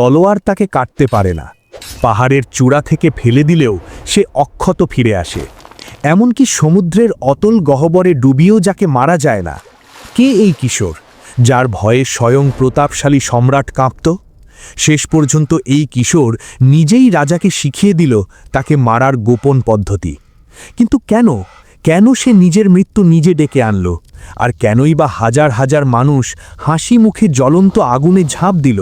তলোয়ার তাকে কাটতে পারে না। পাহাড়ের চূড়া থেকে ফেলে দিলেও সে অক্ষত ফিরে আসে। এমনকি সমুদ্রের অতল গহ্বরে ডুবিয়েও যাকে মারা যায় না। কে এই কিশোর, যার ভয়ে স্বয়ং প্রতাপশালী সম্রাট কাঁপত? শেষ পর্যন্ত এই কিশোর নিজেই রাজাকে শিখিয়ে দিল তাকে মারার গোপন পদ্ধতি। কিন্তু কেন? কেন সে নিজের মৃত্যু নিজে ডেকে আনল? আর কেনই বা হাজার হাজার মানুষ হাসি মুখে জ্বলন্ত আগুনে ঝাঁপ দিল?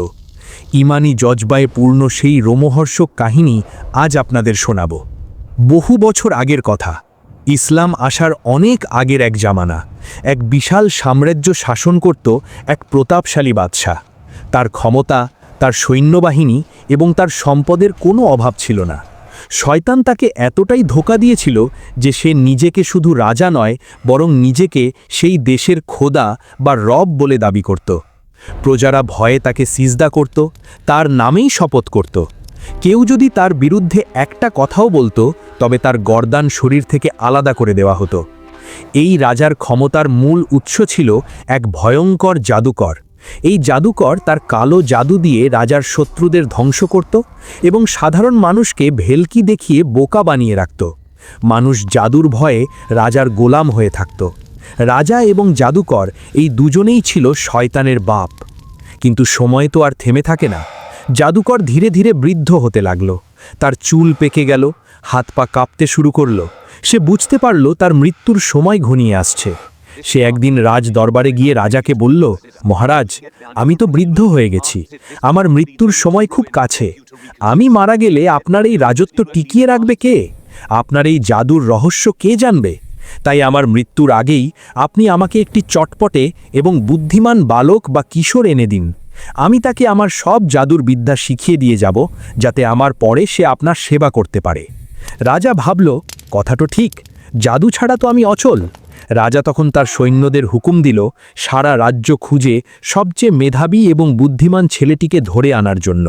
ইমানি জজবায় পূর্ণ সেই রোমহর্ষক কাহিনী আজ আপনাদের শোনাব। বহু বছর আগের কথা, ইসলাম আসার অনেক আগের এক জামানা, এক বিশাল সাম্রাজ্য শাসন করত এক প্রতাপশালী বাদশাহ। তার ক্ষমতা, তার সৈন্যবাহিনী এবং তার সম্পদের কোনো অভাব ছিল না। শয়তান তাকে এতটাই ধোকা দিয়েছিল যে সে নিজেকে শুধু রাজা নয়, বরং নিজেকে সেই দেশের খোদা বা রব বলে দাবি করত। প্রজারা ভয়ে তাকে সিজদা করত, তার নামেই শপথ করত। কেউ যদি তার বিরুদ্ধে একটা কথাও বলতো, তবে তার গর্দান শরীর থেকে আলাদা করে দেওয়া হতো। এই রাজার ক্ষমতার মূল উৎস ছিল এক ভয়ঙ্কর জাদুকর। এই জাদুকর তার কালো জাদু দিয়ে রাজার শত্রুদের ধ্বংস করত এবং সাধারণ মানুষকে ভেলকি দেখিয়ে বোকা বানিয়ে রাখত। মানুষ জাদুর ভয়ে রাজার গোলাম হয়ে থাকত। রাজা এবং জাদুকর এই দুজনেই ছিল শয়তানের বাপ। কিন্তু সময় তো আর থেমে থাকে না। জাদুকর ধীরে ধীরে বৃদ্ধ হতে লাগল। তার চুল পেকে গেল, হাত পা কাঁপতে শুরু করল। সে বুঝতে পারল তার মৃত্যুর সময় ঘনিয়ে আসছে। সে একদিন রাজ দরবারে গিয়ে রাজাকে বলল, মহারাজ, আমি তো বৃদ্ধ হয়ে গেছি। আমার মৃত্যুর সময় খুব কাছে। আমি মারা গেলে আপনার এই রাজত্ব টিকিয়ে রাখবে কে? আপনার এই জাদুর রহস্য কে জানবে? তাই আমার মৃত্যুর আগেই আপনি আমাকে একটি চটপটে এবং বুদ্ধিমান বালক বা কিশোর এনে দিন। আমি তাকে আমার সব জাদুর বিদ্যা শিখিয়ে দিয়ে যাব, যাতে আমার পরে সে আপনার সেবা করতে পারে। রাজা ভাবল, কথা তো ঠিক, জাদু ছাড়া তো আমি অচল। রাজা তখন তার সৈন্যদের হুকুম দিল, সারা রাজ্য খুঁজে সবচেয়ে মেধাবী এবং বুদ্ধিমান ছেলেটিকে ধরে আনার জন্য।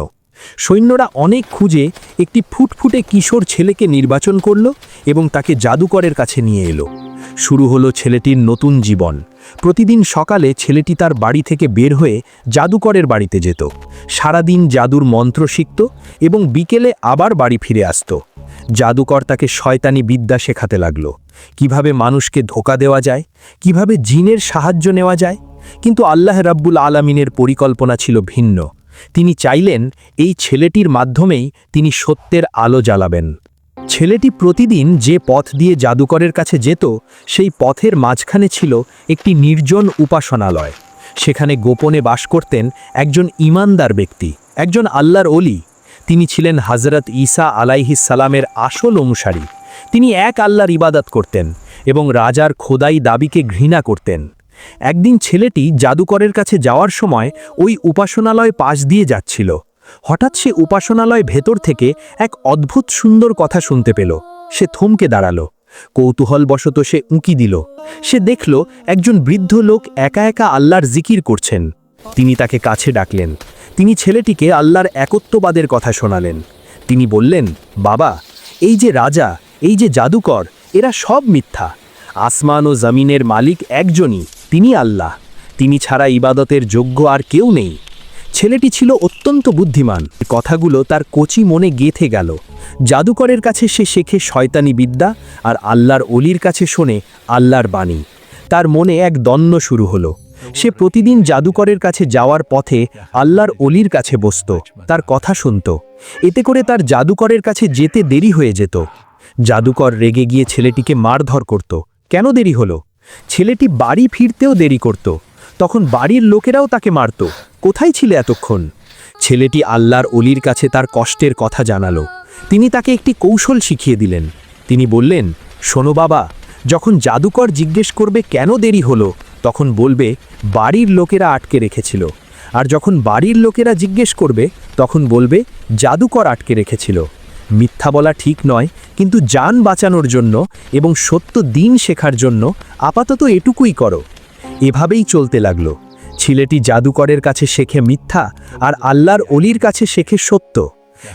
সৈন্যরা অনেক খুঁজে একটি ফুটফুটে কিশোর ছেলেকে নির্বাচন করল এবং তাকে জাদুকরের কাছে নিয়ে এলো। শুরু হলো ছেলেটির নতুন জীবন। প্রতিদিন সকালে ছেলেটি তার বাড়ি থেকে বের হয়ে জাদুকরের বাড়িতে যেত। সারাদিন জাদুর মন্ত্র শিখত এবং বিকেলে আবার বাড়ি ফিরে আসত। জাদুকর তাকে শয়তানি বিদ্যা শেখাতে লাগল। কীভাবে মানুষকে ধোকা দেওয়া যায়, কীভাবে জিনের সাহায্য নেওয়া যায়, কিন্তু আল্লাহ রাব্বুল আলামিনের পরিকল্পনা ছিল ভিন্ন। তিনি চাইলেন এই ছেলেটির মাধ্যমেই তিনি সত্যের আলো জ্বালাবেন। ছেলেটি প্রতিদিন যে পথ দিয়ে জাদুকরের কাছে যেত, সেই পথের মাঝখানে ছিল একটি নির্জন উপাসনালয়। সেখানে গোপনে বাস করতেন একজন ইমানদার ব্যক্তি, একজন আল্লাহর অলি তিনি ছিলেন হজরত ঈসা সালামের আসল অনুসারী। তিনি এক আল্লাহর ইবাদত করতেন এবং রাজার খোদাই দাবিকে ঘৃণা করতেন। একদিন ছেলেটি জাদুকরের কাছে যাওয়ার সময় ওই উপাসনালয় পাশ দিয়ে যাচ্ছিল। হঠাৎ সে উপাসনালয় ভেতর থেকে এক অদ্ভুত সুন্দর কথা শুনতে পেল। সে থমকে দাঁড়াল। কৌতূহলবশত সে উঁকি দিল। সে দেখল একজন বৃদ্ধ লোক একা একা আল্লাহর জিকির করছেন। তিনি তাকে কাছে ডাকলেন। তিনি ছেলেটিকে আল্লাহর একত্ববাদের কথা শোনালেন। তিনি বললেন, বাবা, এই যে রাজা, এই যে জাদুকর, এরা সব মিথ্যা। আসমান ও জমিনের মালিক একজনই। তিনি আল্লাহ। তিনি ছাড়া ইবাদতের যোগ্য আর কেউ নেই। ছেলেটি ছিল অত্যন্ত বুদ্ধিমান। কথাগুলো তার কচি মনে গেথে গেল। জাদুকরের কাছে সে শেখে শয়তানি বিদ্যা আর আল্লাহর অলির কাছে শোনে আল্লাহর বাণী। তার মনে এক দ্বন্দ্ব শুরু হলো। সে প্রতিদিন জাদুকরের কাছে যাওয়ার পথে আল্লাহর অলির কাছে বসত। তার কথা শুনত। এতে করে তার জাদুকরের কাছে যেতে দেরি হয়ে যেত। জাদুকর রেগে গিয়ে ছেলেটিকে মারধর করত। কেন দেরি হলো? ছেলেটি বাড়ি ফিরতেও দেরি করত। তখন বাড়ির লোকেরাও তাকে মারত। কোথায় ছিল এতক্ষণ? ছেলেটি আল্লাহর অলির কাছে তার কষ্টের কথা জানালো। তিনি তাকে একটি কৌশল শিখিয়ে দিলেন। তিনি বললেন, শোনো বাবা, যখন জাদুকর জিজ্ঞেস করবে কেন দেরি হলো, তখন বলবে, বাড়ির লোকেরা আটকে রেখেছিল। আর যখন বাড়ির লোকেরা জিজ্ঞেস করবে, তখন বলবে, জাদুকর আটকে রেখেছিল। মিথ্যা বলা ঠিক নয়, কিন্তু যান বাঁচানোর জন্য এবং সত্য দিন শেখার জন্য আপাতত এটুকুই করো। এভাবেই চলতে লাগল। ছেলেটি জাদুকরের কাছে শেখে মিথ্যা আর আল্লাহর অলির কাছে শেখে সত্য।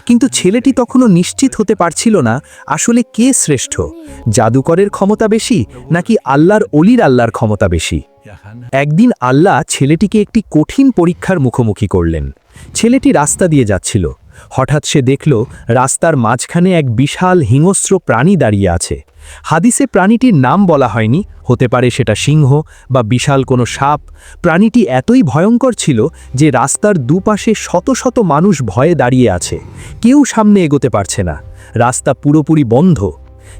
কিন্তু ছেলেটি তখনও নিশ্চিত হতে পারছিল না, আসলে কে শ্রেষ্ঠ? জাদুকরের ক্ষমতা বেশি নাকি আল্লাহর অলির আল্লাহর ক্ষমতা বেশি? একদিন আল্লাহ ছেলেটিকে একটি কঠিন পরীক্ষার মুখোমুখি করলেন। ছেলেটি রাস্তা দিয়ে যাচ্ছিল। হঠাৎ সে দেখল রাস্তার মাঝখানে এক বিশাল হিংস্র প্রাণী দাঁড়িয়ে আছে। হাদিসে প্রাণীটির নাম বলা হয়নি, হতে পারে সেটা সিংহ বা বিশাল কোনো সাপ। প্রাণীটি এতই ভয়ঙ্কর ছিল যে রাস্তার দুপাশে শত শত মানুষ ভয়ে দাঁড়িয়ে আছে। কেউ সামনে এগোতে পারছে না। রাস্তা পুরোপুরি বন্ধ।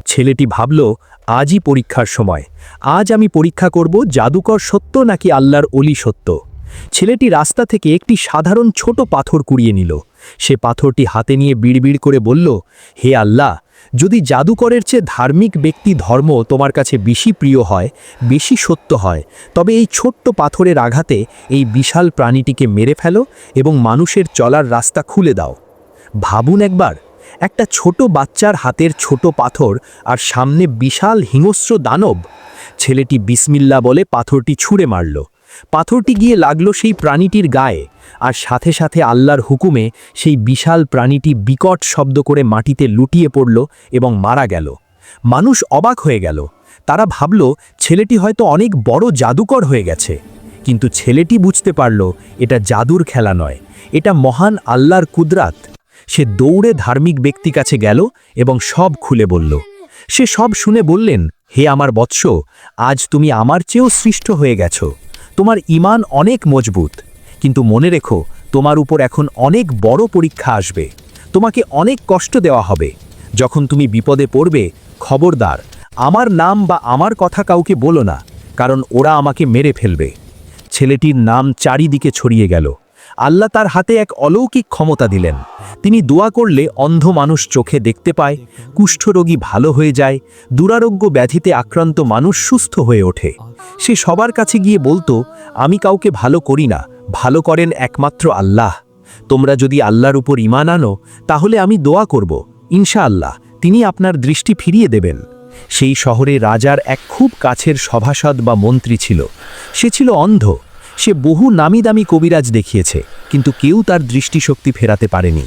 ছেলেটি ভাবল, আজই পরীক্ষার সময়। আজ আমি পরীক্ষা করব জাদুকর সত্য নাকি আল্লাহর অলি সত্য? ছেলেটি রাস্তা থেকে একটি সাধারণ ছোট পাথর কুড়িয়ে নিল। সে পাথরটি হাতে নিয়ে বিড়বিড় করে বলল, হে আল্লাহ, যদি জাদুকরের চেয়ে ধার্মিক ব্যক্তি ধর্ম তোমার কাছে বেশি প্রিয় হয়, বেশি সত্য হয়, তবে এই ছোট্ট পাথরের আঘাতে এই বিশাল প্রাণীটিকে মেরে ফেলো এবং মানুষের চলার রাস্তা খুলে দাও। ভাবুন একবার, একটা ছোট বাচ্চার হাতের ছোট পাথর আর সামনে বিশাল হিংস্র দানব। ছেলেটি বিসমিল্লা বলে পাথরটি ছুঁড়ে মারল। পাথরটি গিয়ে লাগল সেই প্রাণীটির গায়ে, আর সাথে সাথে আল্লাহর হুকুমে সেই বিশাল প্রাণীটি বিকট শব্দ করে মাটিতে লুটিয়ে পড়ল এবং মারা গেল। মানুষ অবাক হয়ে গেল। তারা ভাবল, ছেলেটি হয়তো অনেক বড় জাদুকর হয়ে গেছে। কিন্তু ছেলেটি বুঝতে পারল, এটা জাদুর খেলা নয়, এটা মহান আল্লাহর কুদরাত। সে দৌড়ে ধার্মিক ব্যক্তি কাছে গেল এবং সব খুলে বলল, সে সব শুনে বললেন, হে আমার বৎস, আজ তুমি আমার চেয়েও সৃষ্ট হয়ে গেছো। তোমার ইমান অনেক মজবুত, কিন্তু মনে রেখো, তোমার উপর এখন অনেক বড় পরীক্ষা আসবে। তোমাকে অনেক কষ্ট দেওয়া হবে। যখন তুমি বিপদে পড়বে, খবরদার, আমার নাম বা আমার কথা কাউকে বলো না, কারণ ওরা আমাকে মেরে ফেলবে। ছেলেটির নাম চারিদিকে ছড়িয়ে গেল। আল্লাহ তার হাতে এক অলৌকিক ক্ষমতা দিলেন। তিনি দোয়া করলে অন্ধ মানুষ চোখে দেখতে পায়, কুষ্ঠরোগী ভালো হয়ে যায়, দুরারোগ্য ব্যাধিতে আক্রান্ত মানুষ সুস্থ হয়ে ওঠে। সে সবার কাছে গিয়ে বলতো, আমি কাউকে ভালো করি না, ভালো করেন একমাত্র আল্লাহ। তোমরা যদি আল্লাহর উপর ইমান আনো, তাহলে আমি দোয়া করব ইনশা আল্লাহ তিনি আপনার দৃষ্টি ফিরিয়ে দেবেন। সেই শহরে রাজার এক খুব কাছের সভাসদ বা মন্ত্রী ছিল। সে ছিল অন্ধ সে বহু নামি দামি কবিরাজ দেখিয়েছে, কিন্তু কেউ তার দৃষ্টিশক্তি ফেরাতে পারেনি।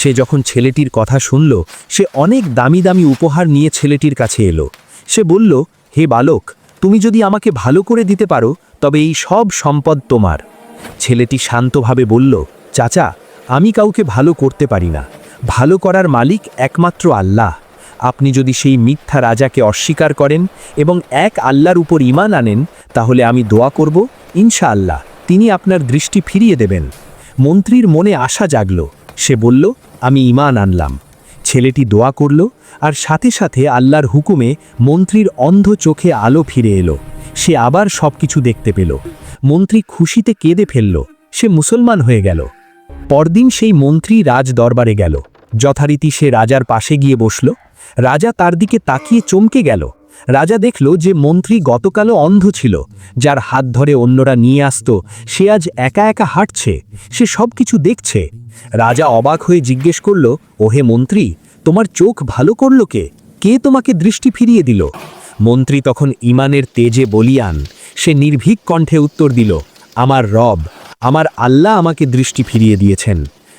সে যখন ছেলেটির কথা শুনল, সে অনেক দামি দামি উপহার নিয়ে ছেলেটির কাছে এলো। সে বলল, হে বালক, তুমি যদি আমাকে ভালো করে দিতে পারো, তবে এই সব সম্পদ তোমার। ছেলেটি শান্তভাবে বলল, চাচা, আমি কাউকে ভালো করতে পারি না। ভালো করার মালিক একমাত্র আল্লাহ। আপনি যদি সেই মিথ্যা রাজাকে অস্বীকার করেন এবং এক আল্লাহর উপর ইমান আনেন, তাহলে আমি দোয়া করব ইনশাআল্লাহ, তিনি আপনার দৃষ্টি ফিরিয়ে দেবেন। মন্ত্রীর মনে আশা জাগল। সে বলল, আমি ইমান আনলাম। ছেলেটি দোয়া করল, আর সাথে সাথে আল্লাহর হুকুমে মন্ত্রীর অন্ধ চোখে আলো ফিরে এলো। সে আবার সব কিছু দেখতে পেল। মন্ত্রী খুশিতে কেঁদে ফেলল, সে মুসলমান হয়ে গেল। পরদিন সেই মন্ত্রী রাজ দরবারে গেল। যথারীতি সে রাজার পাশে গিয়ে বসল। রাজা তার দিকে তাকিয়ে চমকে গেল। রাজা দেখল যে মন্ত্রী গতকালও অন্ধ ছিল। যার হাত ধরে অন্যরা নিয়ে আসত, সে আজ একা একা হাঁটছে, সে সব কিছু দেখছে। রাজা অবাক হয়ে জিজ্ঞেস করল, ওহে মন্ত্রী, তোমার চোখ ভালো করল কে? কে তোমাকে দৃষ্টি ফিরিয়ে দিল? মন্ত্রী তখন ইমানের তেজে বলিয়ান, সে নির্ভীক কণ্ঠে উত্তর দিল, আমার রব, আমার আল্লাহ আমাকে দৃষ্টি ফিরিয়ে দিয়েছেন।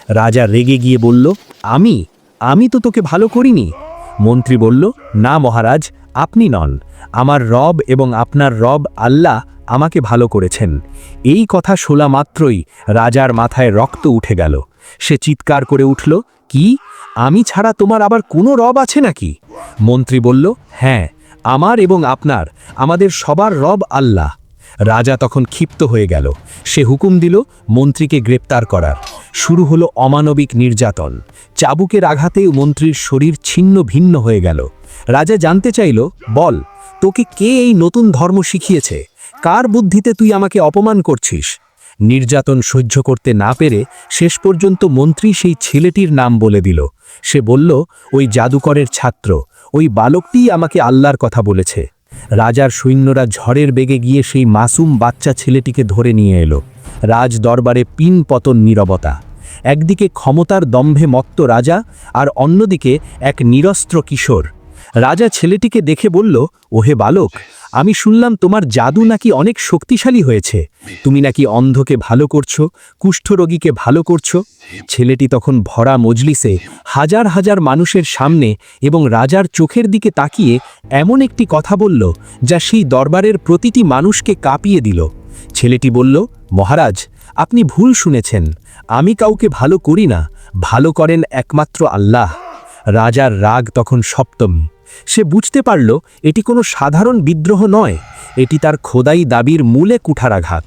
রাজা রেগে গিয়ে বলল, আমি? আমি তো তোকে ভালো করিনি? মন্ত্রী বলল, না মহারাজ আপনি নন। আমার রব এবং আপনার রব আল্লাহ আমাকে ভালো করেছেন। এই কথা শোলা মাত্রই রাজার মাথায় রক্ত উঠে গেল। সে চিৎকার করে উঠল, কি? আমি ছাড়া তোমার আবার কোনো রব আছে নাকি? মন্ত্রী বলল হ্যাঁ আমার এবং আপনার। আমাদের সবার রব আল্লাহ। রাজা তখন ক্ষিপ্ত হয়ে গেল। সে হুকুম দিল, মন্ত্রীকে গ্রেপ্তার করার। শুরু হলো অমানবিক নির্যাতন। চাবুকের আঘাতে মন্ত্রীর শরীর ছিন্ন ভিন্ন হয়ে গেল। রাজা জানতে চাইল, বল, তোকে কে এই নতুন ধর্ম শিখিয়েছে? কার বুদ্ধিতে তুই আমাকে অপমান করছিস? নির্যাতন সহ্য করতে না পেরে শেষ পর্যন্ত মন্ত্রী সেই ছেলেটির নাম বলে দিল। সে বলল, ওই জাদুকরের ছাত্র, ওই বালকটিই আমাকে আল্লাহর কথা বলেছে। রাজার সৈন্যরা ঝড়ের বেগে গিয়ে সেই মাসুম বাচ্চা ছেলেটিকে ধরে নিয়ে এলো। রাজ দরবারে পিন পতন নিরবতা। একদিকে ক্ষমতার দম্ভে মত্ত রাজা আর অন্যদিকে এক নিরস্ত্র কিশোর। রাজা ছেলেটিকে দেখে বলল, ওহে বালক, আমি শুনলাম তোমার জাদু নাকি অনেক শক্তিশালী হয়েছে। তুমি নাকি অন্ধকে ভালো করছ, কুষ্ঠরোগীকে ভালো করছ? ছেলেটি তখন ভরা মজলিসে হাজার হাজার মানুষের সামনে এবং রাজার চোখের দিকে তাকিয়ে এমন একটি কথা বলল, যা সেই দরবারের প্রতিটি মানুষকে কাঁপিয়ে দিল। ছেলেটি বলল, মহারাজ, আপনি ভুল শুনেছেন। আমি কাউকে ভালো করি না, ভালো করেন একমাত্র আল্লাহ। রাজার রাগ তখন সপ্তমী। সে বুঝতে পারল এটি কোনো সাধারণ বিদ্রোহ নয়, এটি তার খোদাই দাবির মূলে কুঠারাঘাত।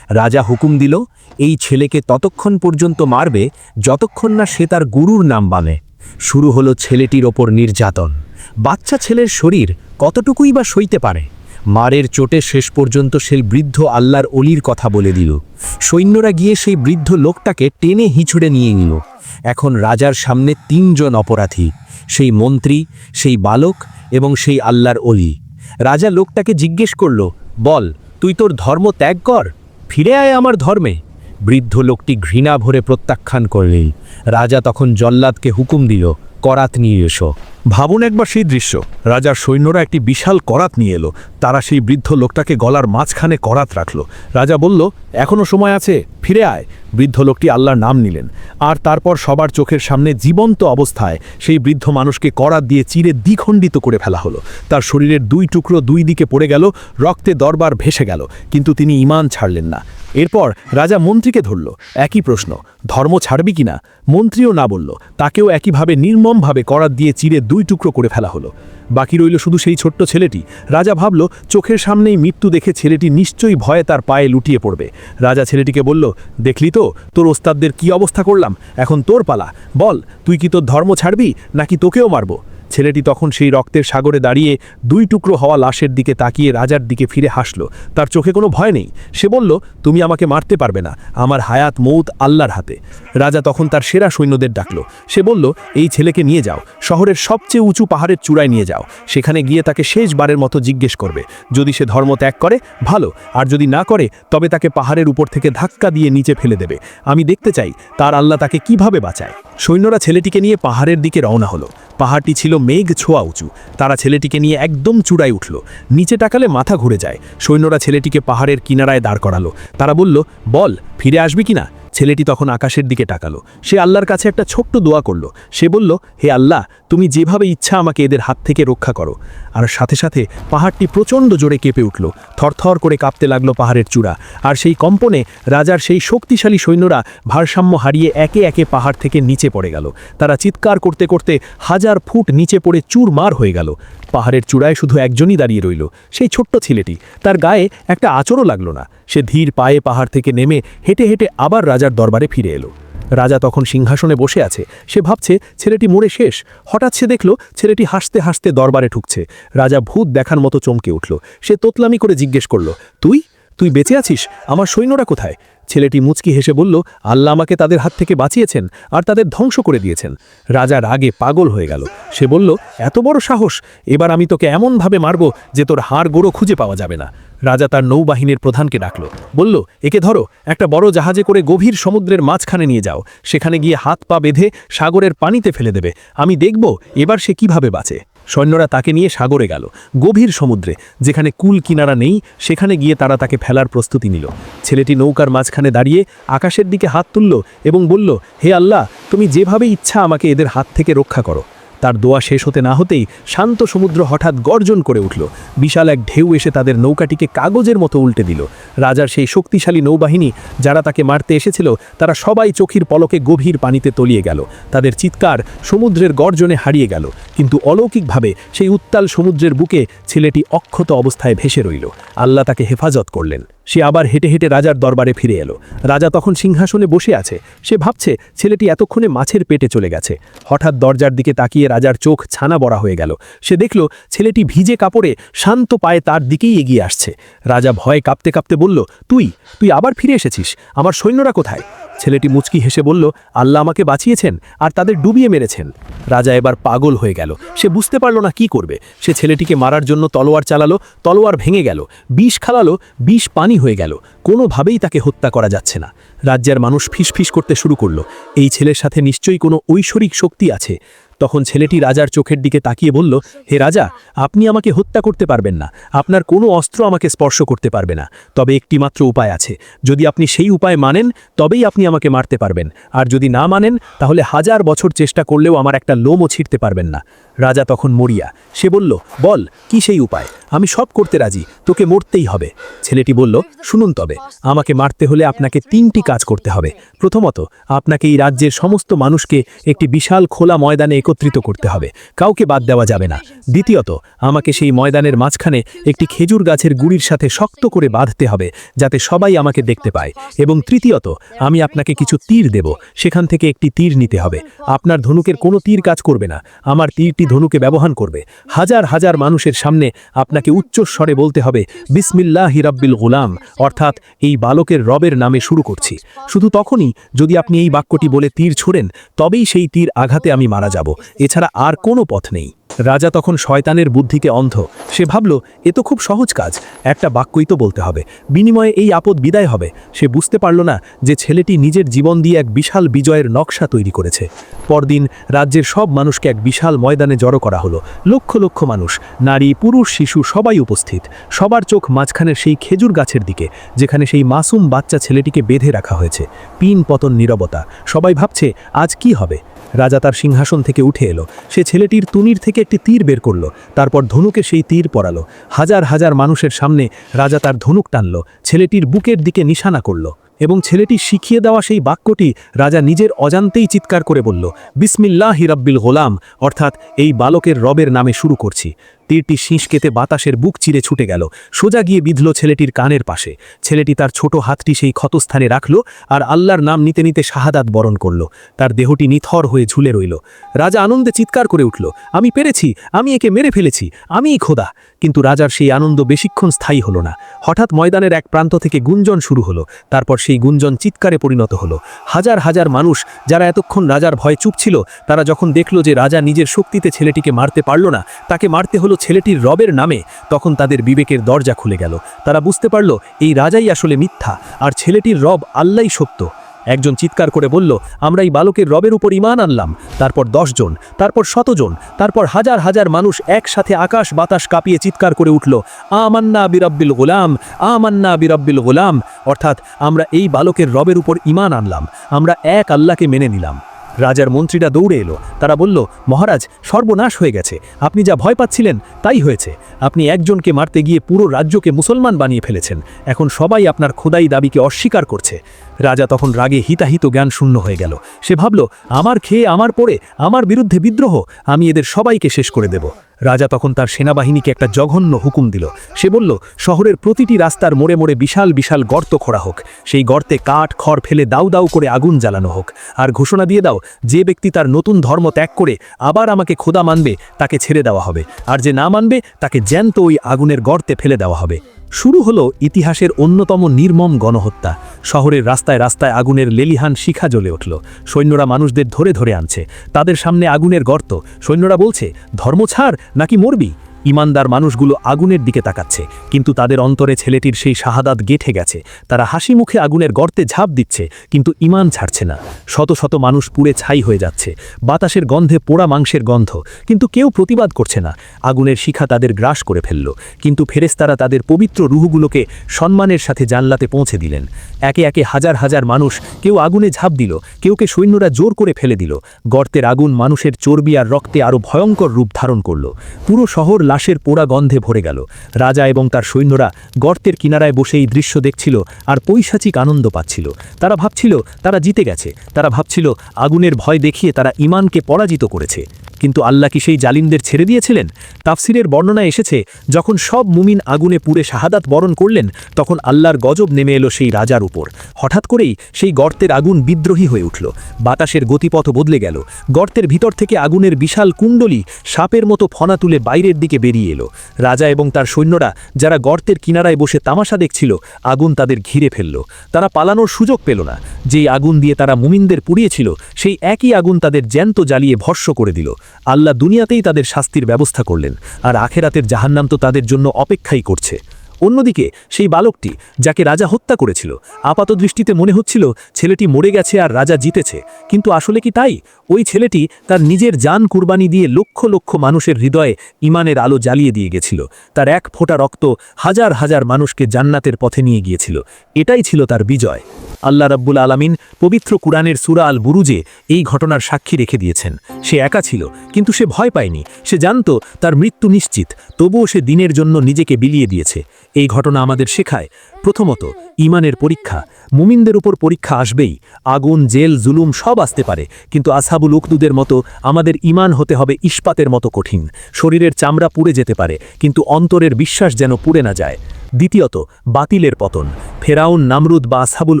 রাজা হুকুম দিল, এই ছেলেকে ততক্ষণ পর্যন্ত মারবে যতক্ষণ না সে তার গুরুর নাম বানে। শুরু হলো ছেলেটির ওপর নির্যাতন। বাচ্চা ছেলের শরীর কতটুকুই বা সইতে পারে? মারের চোটে শেষ পর্যন্ত সেই বৃদ্ধ আল্লাহর অলির কথা বলে দিল। সৈন্যরা গিয়ে সেই বৃদ্ধ লোকটাকে টেনে হিঁচড়ে নিয়ে নিল। এখন রাজার সামনে তিনজন অপরাধী, সেই মন্ত্রী, সেই বালক এবং সেই আল্লাহর অলি। রাজা লোকটাকে জিজ্ঞেস করল, বল, তুই তোর ধর্ম ত্যাগ কর? ফিরে আয় আমার ধর্মে। বৃদ্ধ লোকটি ঘৃণা ভরে প্রত্যাখ্যান করলেই রাজা তখন জল্লাদকে হুকুম দিল, করাত নিয়ে এসো। ভাবুন একবার সেই দৃশ্য। রাজার সৈন্যরা একটি বিশাল করাত নিয়ে এলো। তারা সেই বৃদ্ধ লোকটাকে গলার মাঝখানে করাত রাখল। রাজা বলল, এখনও সময় আছে, ফিরে আয়। বৃদ্ধ লোকটি আল্লাহর নাম নিলেন। আর তারপর সবার চোখের সামনে জীবন্ত অবস্থায় সেই বৃদ্ধ মানুষকে করাত দিয়ে চিরে দ্বিখণ্ডিত করে ফেলা হলো। তার শরীরের দুই টুকরো দুই দিকে পড়ে গেল, রক্তে দরবার ভেসে গেল, কিন্তু তিনি ইমান ছাড়লেন না। এরপর রাজা মন্ত্রীকে ধরল, একই প্রশ্ন, ধর্ম ছাড়বি কিনা? মন্ত্রীও না বলল, তাকেও একইভাবে নির্মমভাবে করাত দিয়ে চিরে দুই টুকরো করে ফেলা হলো। বাকি রইল শুধু সেই ছোট্ট ছেলেটি। রাজা ভাবল, চোখের সামনেই মৃত্যু দেখে ছেলেটি নিশ্চয়ই ভয়ে তার পায়ে লুটিয়ে পড়বে। রাজা ছেলেটিকে বলল, দেখলি তো, তোর ওস্তাদদের কি অবস্থা করলাম? এখন তোর পালা। বল, তুই কি তোর ধর্ম ছাড়বি, নাকি তোকেও মারব? ছেলেটি তখন সেই রক্তের সাগরে দাঁড়িয়ে দুই টুকরো হওয়া লাশের দিকে তাকিয়ে রাজার দিকে ফিরে হাসল। তার চোখে কোনো ভয় নেই। সে বলল, তুমি আমাকে মারতে পারবে না। আমার হায়াত মৌত আল্লাহর হাতে। রাজা তখন তার সেরা সৈন্যদের ডাকল। সে বলল, এই ছেলেকে নিয়ে যাও। শহরের সবচেয়ে উঁচু পাহাড়ের চূড়ায় নিয়ে যাও। সেখানে গিয়ে তাকে শেষবারের মতো জিজ্ঞেস করবে। যদি সে ধর্ম ত্যাগ করে, ভালো। আর যদি না করে, তবে তাকে পাহাড়ের উপর থেকে ধাক্কা দিয়ে নিচে ফেলে দেবে। আমি দেখতে চাই, তার আল্লাহ তাকে কীভাবে বাঁচায়। সৈন্যরা ছেলেটিকে নিয়ে পাহাড়ের দিকে রওনা হলো। পাহাড়টি ছিল মেঘ ছোঁয়া উঁচু। তারা ছেলেটিকে নিয়ে একদম চূড়ায় উঠল। নিচে টাকালে মাথা ঘুরে যায়। সৈন্যরা ছেলেটিকে পাহাড়ের কিনারায় দাঁড় করালো। তারা বলল, বল, ফিরে আসবি কিনা? ছেলেটি তখন আকাশের দিকে তাকালো। সে আল্লাহর কাছে একটা ছোট্ট দোয়া করল। সে বলল, হে আল্লাহ, তুমি যেভাবে ইচ্ছা আমাকে এদের হাত থেকে রক্ষা করো। আর সাথে সাথে পাহাড়টি প্রচণ্ড জোরে কেঁপে উঠল। থরথর করে কাঁপতে লাগল পাহাড়ের চূড়া। আর সেই কম্পনে রাজার সেই শক্তিশালী সৈন্যরা ভারসাম্য হারিয়ে একে একে পাহাড় থেকে নিচে পড়ে গেল। তারা চিৎকার করতে করতে হাজার ফুট নিচে পড়ে চুরমার হয়ে গেল। পাহাড়ের চূড়ায় শুধু একজনই দাঁড়িয়ে রইল, সেই ছোট্ট ছেলেটি। তার গায়ে একটা আচরও লাগল না। সে ধীর পায়ে পাহাড় থেকে নেমে হেঁটে হেঁটে আবার রাজার দরবারে ফিরে এলো। রাজা তখন সিংহাসনে বসে আছে। সে ভাবছে, ছেলেটি মরে শেষ। হঠাৎ সে দেখল, ছেলেটি হাসতে হাসতে দরবারে ঠুকছে রাজা ভূত দেখার মতো চমকে উঠল। সে তোতলামি করে জিজ্ঞেস করল, তুই? তুই বেঁচে আছিস? আমার সৈন্যরা কোথায়? ছেলেটি মুচকি হেসে বলল, আল্লাহ আমাকে তাদের হাত থেকে বাঁচিয়েছেন আর তাদের ধ্বংস করে দিয়েছেন। রাজা রাগে পাগল হয়ে গেল। সে বলল, এত বড় সাহস! এবার আমি তোকে এমনভাবে মারব যে তোর হাড় গোড়ো খুঁজে পাওয়া যাবে না। রাজা তার নৌবাহিনীর প্রধানকে ডাকল, বলল, একে ধরো, একটা বড় জাহাজে করে গভীর সমুদ্রের মাঝখানে নিয়ে যাও। সেখানে গিয়ে হাত পা বেঁধে সাগরের পানিতে ফেলে দেবে। আমি দেখব এবার সে কীভাবে বাঁচে। সৈন্যরা তাকে নিয়ে সাগরে গেল, গভীর সমুদ্রে, যেখানে কুল কিনারা নেই, সেখানে গিয়ে তারা তাকে ফেলার প্রস্তুতি নিল। ছেলেটি নৌকার মাঝখানে দাঁড়িয়ে আকাশের দিকে হাত তুলল এবং বলল, হে আল্লাহ, তুমি যেভাবে ইচ্ছা আমাকে এদের হাত থেকে রক্ষা করো। তার দোয়া শেষ হতে না হতেই শান্ত সমুদ্র হঠাৎ গর্জন করে উঠল। বিশাল এক ঢেউ এসে তাদের নৌকাটিকে কাগজের মতো উল্টে দিল। রাজার সেই শক্তিশালী নৌবাহিনী, যারা তাকে মারতে এসেছিল, তারা সবাই চোখের পলকে গভীর পানিতে তলিয়ে গেল। তাদের চিৎকার সমুদ্রের গর্জনে হারিয়ে গেল। কিন্তু অলৌকিকভাবে সেই উত্তাল সমুদ্রের বুকে ছেলেটি অক্ষত অবস্থায় ভেসে রইল। আল্লাহ তাকে হেফাজত করলেন। সে আবার হেঁটে হেঁটে রাজার দরবারে ফিরে এলো। রাজা তখন সিংহাসনে বসে আছে। সে ভাবছে, ছেলেটি এতক্ষণে মাছের পেটে চলে গেছে। হঠাৎ দরজার দিকে তাকিয়ে রাজার চোখ ছানা বড়া হয়ে গেল। সে দেখল, ছেলেটি ভিজে কাপড়ে শান্ত পায়ে তার দিকেই এগিয়ে আসছে। রাজা ভয়ে কাঁপতে কাঁপতে বলল, তুই তুই আবার ফিরে এসেছিস? আমার সৈন্যরা কোথায়? ছেলেটি মুচকি হেসে বলল, আল্লাহ আমাকে বাঁচিয়েছেন আর তাদের ডুবিয়ে মেরেছেন। রাজা এবার পাগল হয়ে গেল। সে বুঝতে পারল না কি করবে। সে ছেলেটিকে মারার জন্য তলোয়ার চালালো, তলোয়ার ভেঙে গেল, বিষ খালালো, বিষ পানি হয়ে গেল। কোনোভাবেই তাকে হত্যা করা যাচ্ছে না। রাজ্যের মানুষ ফিসফিস করতে শুরু করল। এই ছেলের সাথে নিশ্চয়ই কোনো ঐশ্বরিক শক্তি আছে। তখন ছেলেটি রাজার চোখের দিকে তাকিয়ে বলল, হে রাজা, আপনি আমাকে হত্যা করতে পারবেন না। আপনার কোনো অস্ত্র আমাকে স্পর্শ করতে পারবে না। তবে একটি মাত্র উপায় আছে। যদি আপনি সেই উপায় মানেন, তবেই আপনি আমাকে মারতে পারবেন। আর যদি না মানেন, তাহলে হাজার বছর চেষ্টা করলেও আমার একটা লোমও ছিঁড়তে পারবেন না। রাজা তখন মরিয়া। সে বলল, বল, কি সেই উপায়? আমি সব করতে রাজি, তোকে মরতেই হবে। ছেলেটি বলল, শুনুন তবে, আমাকে মারতে হলে আপনাকে তিনটি কাজ করতে হবে। প্রথমত, আপনাকে এই রাজ্যের সমস্ত মানুষকে একটি বিশাল খোলা ময়দানে একত্রিত করতে হবে। কাউকে বাদ দেওয়া যাবে না। দ্বিতীয়ত, আমাকে সেই ময়দানের মাঝখানে একটি খেজুর গাছের গুড়ির সাথে শক্ত করে বাঁধতে হবে, যাতে সবাই আমাকে দেখতে পায়। এবং তৃতীয়ত, আমি আপনাকে কিছু তীর দেব, সেখান থেকে একটি তীর নিতে হবে। আপনার ধনুকের কোনো তীর কাজ করবে না। আমার তীরটি ধনুকে ব্যবহার করবে। হাজার হাজার মানুষের সামনে আপনাকে উচ্চস্বরে বলতে হবে, বিসমিল্লাহ হিরাব্বিল গোলাম অর্থাৎ এই বালকের রবের নামে শুরু করছি। শুধু তখনই যদি আপনি এই বাক্যটি বলে তীর ছোড়েন, তবেই সেই তীর আঘাতে আমি মারা যাব। এছাড়া আর কোনো পথ নেই। রাজা তখন শয়তানের বুদ্ধিকে অন্ধ। সে ভাবল, এ তো খুব সহজ কাজ। একটা বাক্যই তো বলতে হবে। বিনিময়ে এই আপদ বিদায় হবে। সে বুঝতে পারল না যে ছেলেটি নিজের জীবন দিয়ে এক বিশাল বিজয়ের নকশা তৈরি করেছে। পরদিন রাজ্যের সব মানুষকে এক বিশাল ময়দানে জড়ো করা হলো। লক্ষ লক্ষ মানুষ, নারী, পুরুষ, শিশু, সবাই উপস্থিত। সবার চোখ মাঝখানের সেই খেজুর গাছের দিকে, যেখানে সেই মাসুম বাচ্চা ছেলেটিকে বেঁধে রাখা হয়েছে। পিন পতন নীরবতা। সবাই ভাবছে, আজ কি হবে? রাজা তার সিংহাসন থেকে উঠে এলো। সে ছেলেটির তুনির থেকে একটি তীর বের করল। তারপর ধনুকে সেই তীর পরালো। হাজার হাজার মানুষের সামনে রাজা তার ধনুক টানল। ছেলেটির বুকের দিকে নিশানা করল এবং ছেলেটি শিখিয়ে দেওয়া সেই বাক্যটি রাজা নিজের অজান্তেই চিৎকার করে বলল, বিসমিল্লাহ হিরাব্বিল গোলাম। অর্থাৎ, এই বালকের রবের নামে শুরু করছি। তীরটি শীষ কেটে বাতাসের বুক চিরে ছুটে গেল। সোজা গিয়ে বিঁধল ছেলেটির কানের পাশে। ছেলেটি তার ছোট হাতটি সেই ক্ষতস্থানে রাখল আর আল্লাহর নাম নিতে নিতে শাহাদাত বরণ করল। তার দেহটি নিথর হয়ে ঝুলে রইল। রাজা আনন্দে চিৎকার করে উঠল, আমি পেরেছি, আমি একে মেরে ফেলেছি, আমিই খোদা। কিন্তু রাজার সেই আনন্দ বেশিক্ষণ স্থায়ী হলো না। হঠাৎ ময়দানের এক প্রান্ত থেকে গুঞ্জন শুরু হলো, তারপর সেই গুঞ্জন চিৎকারে পরিণত হলো। হাজার হাজার মানুষ, যারা এতক্ষণ রাজার ভয়ে চুপ ছিল, তারা যখন দেখল যে রাজা নিজের শক্তিতে ছেলেটিকে মারতে পারল না, তাকে মারতে হলো ছেলেটির রবের নামে, তখন তাদের বিবেকের দরজা খুলে গেল। তারা বুঝতে পারল, এই রাজাই আসলে মিথ্যা, আর ছেলেটির রব আল্লাই সত্য। একজন চিৎকার করে বলল, আমরা এই বালকের রবের উপর ইমান আনলাম। তারপর জন, তারপর শতজন তারপর হাজার হাজার মানুষ একসাথে আকাশ বাতাস কাঁপিয়ে চিৎকার করে উঠল, আমান্না বিরাব্বিল গোলাম, আমান্না বিরাব্বিল গোলাম। অর্থাৎ, আমরা এই বালকের রবের উপর ইমান আনলাম। আমরা এক আল্লাহকে মেনে নিলাম। রাজার মন্ত্রীরা দৌড়ে এলো। তারা বলল, মহারাজ, সর্বনাশ হয়ে গেছে। আপনি যা ভয় পাচ্ছিলেন, তাই হয়েছে। আপনি একজনকে মারতে গিয়ে পুরো রাজ্যকে মুসলমান বানিয়ে ফেলেছেন। এখন সবাই আপনার খোদাই দাবিকে অস্বীকার করছে। রাজা তখন রাগে হিতাহিত জ্ঞান শূন্য হয়ে গেল। সে ভাবল, আমার খেয়ে, আমার পড়ে, আমার বিরুদ্ধে বিদ্রোহ, আমি এদের সবাইকে শেষ করে দেব। রাজা তখন তার সেনাবাহিনীকে একটা জঘন্য হুকুম দিল। সে বলল, শহরের প্রতিটি রাস্তার মোড়ে মোড়ে বিশাল বিশাল গর্ত খোঁড়া হোক। সেই গর্তে কাঠ, খড় ফেলে দাউ দাউ করে আগুন জ্বালানো হোক। আর ঘোষণা দিয়ে দাও, যে ব্যক্তি তার নতুন ধর্ম ত্যাগ করে আবার আমাকে খোদা মানবে, তাকে ছেড়ে দেওয়া হবে। আর যে না মানবে, তাকে জ্যান্ত ওই আগুনের গর্তে ফেলে দেওয়া হবে। শুরু হলো ইতিহাসের অন্যতম নির্মম গণহত্যা। শহরের রাস্তায় রাস্তায় আগুনের লেলিহান শিখা জ্বলে উঠল। সৈন্যরা মানুষদের ধরে ধরে আনছে। তাদের সামনে আগুনের গর্ত। সৈন্যরা বলছে, ধর্ম ছাড় নাকি মরবি? ইমানদার মানুষগুলো আগুনের দিকে তাকাচ্ছে, কিন্তু তাদের অন্তরে ছেলেটির সেই শাহাদাত গেঠে গেছে। তারা হাসি মুখে আগুনের গর্তে ঝাঁপ দিচ্ছে, কিন্তু ইমান ছাড়ছে না। শত শত মানুষ পুড়ে ছাই হয়ে যাচ্ছে। বাতাসের গন্ধে পোড়া মাংসের গন্ধ, কিন্তু কেউ প্রতিবাদ করছে না। আগুনের শিখা তাদের গ্রাস করে ফেলল, কিন্তু ফেরেস্তারা তাদের পবিত্র রুহগুলোকে সম্মানের সাথে জানলাতে পৌঁছে দিলেন। একে একে হাজার হাজার মানুষ কেউ আগুনে ঝাঁপ দিল কেউকে সৈন্যরা জোর করে ফেলে দিল। গর্তের আগুন মানুষের চর্বি আর রক্তে আরও ভয়ঙ্কর রূপ ধারণ করল। পুরো শহর লাশের পোড়া গন্ধে ভরে গেল। রাজা এবং তার সৈন্যরা গর্তের কিনারায় বসে এই দৃশ্য দেখছিল আর পৈশাচিক আনন্দ পাচ্ছিল। তারা ভাবছিল, তারা জিতে গেছে। তারা ভাবছিল, আগুনের ভয় দেখিয়ে তারা ইমানকে পরাজিত করেছে। কিন্তু আল্লাহ কি সেই জালিমদের ছেড়ে দিয়েছিলেন? তাফসিরের বর্ণনা এসেছে, যখন সব মুমিন আগুনে পুড়ে শাহাদাত বরণ করলেন, তখন আল্লাহর গজব নেমে এলো সেই রাজার উপর। হঠাৎ করেই সেই গর্তের আগুন বিদ্রোহী হয়ে উঠল। বাতাসের গতিপথ বদলে গেল। গর্তের ভিতর থেকে আগুনের বিশাল কুণ্ডলি সাপের মতো ফনা তুলে বাইরের দিকে বেরিয়ে এলো। রাজা এবং তার সৈন্যরা, যারা গর্তের কিনারায় বসে তামাশা দেখছিল, আগুন তাদের ঘিরে ফেলল। তারা পালানোর সুযোগ পেল না। যেই আগুন দিয়ে তারা মুমিনদের পুড়িয়েছিল, সেই একই আগুন তাদের জ্যান্ত জ্বালিয়ে ভস্য করে দিল। আল্লাহ দুনিয়াতেই তাদের শাস্তির ব্যবস্থা করলেন, আর আখেরাতের জাহান্নাম তো তাদের জন্য অপেক্ষাই করছে। অন্যদিকে, সেই বালকটি যাকে রাজা হত্যা করেছিল আপাত দৃষ্টিতে মনে হচ্ছিল ছেলেটি মরে গেছে আর রাজা জিতেছে। কিন্তু আসলে কি তাই? ওই ছেলেটি তার নিজের যান কুরবানি দিয়ে লক্ষ লক্ষ মানুষের হৃদয়ে ইমানের আলো জ্বালিয়ে দিয়ে গেছিল। তার এক ফোঁটা রক্ত হাজার হাজার মানুষকে জান্নাতের পথে নিয়ে গিয়েছিল। এটাই ছিল তার বিজয়। আল্লাহ রাব্বুল আলামিন পবিত্র কুরআনের সূরা আল বুরুজে এই ঘটনার সাক্ষী রেখে দিয়েছেন। সে একা ছিল, কিন্তু সে ভয় পায়নি। সে জানত তার মৃত্যু নিশ্চিত, তবুও সে দিনের জন্য নিজেকে বিলিয়ে দিয়েছে। এই ঘটনা আমাদের শেখায়, প্রথমত, ইমানের পরীক্ষা। মুমিনদের উপর পরীক্ষা আসবেই, আগুন, জেল, জুলুম সব আসতে পারে, কিন্তু আসহাবুল উকদুদের মতো আমাদের ইমান হতে হবে ইস্পাতের মতো কঠিন। শরীরের চামড়া পুড়ে যেতে পারে, কিন্তু অন্তরের বিশ্বাস যেন পুড়ে না যায়। দ্বিতীয়ত, বাতিলের পতন। ফেরাউন, নামরুদ বা আসহাবুল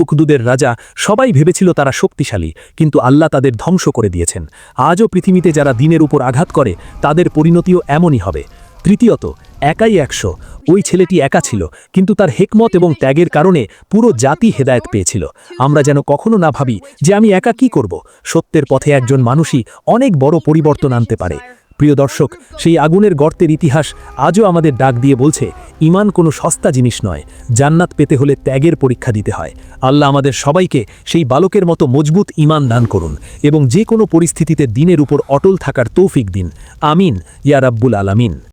উকদুদের রাজা সবাই ভেবেছিল তারা শক্তিশালী, কিন্তু আল্লাহ তাদের ধ্বংস করে দিয়েছেন। আজও পৃথিবীতে যারা দিনের উপর আঘাত করে, তাদের পরিণতিও এমনই হবে। তৃতীয়ত, একাই একশো। ওই ছেলেটি একা ছিল, কিন্তু তার হেকমত এবং ত্যাগের কারণে পুরো জাতি হেদায়েত পেয়েছিল। আমরা যেন কখনো না ভাবি যে আমি একা কি করব। সত্যের পথে একজন মানুষই অনেক বড় পরিবর্তন আনতে পারে। প্রিয় দর্শক, সেই আগুনের গর্তের ইতিহাস আজও আমাদের ডাক দিয়ে বলছে, ইমান কোনো সস্তা জিনিস নয়, জান্নাত পেতে হলে ত্যাগের পরীক্ষা দিতে হয়। আল্লাহ আমাদের সবাইকে সেই বালকের মতো মজবুত ইমান দান করুন এবং যে কোনো পরিস্থিতিতে দিনের উপর অটল থাকার তৌফিক দিন। আমিন ইয়ারাব্বুল আলামিন।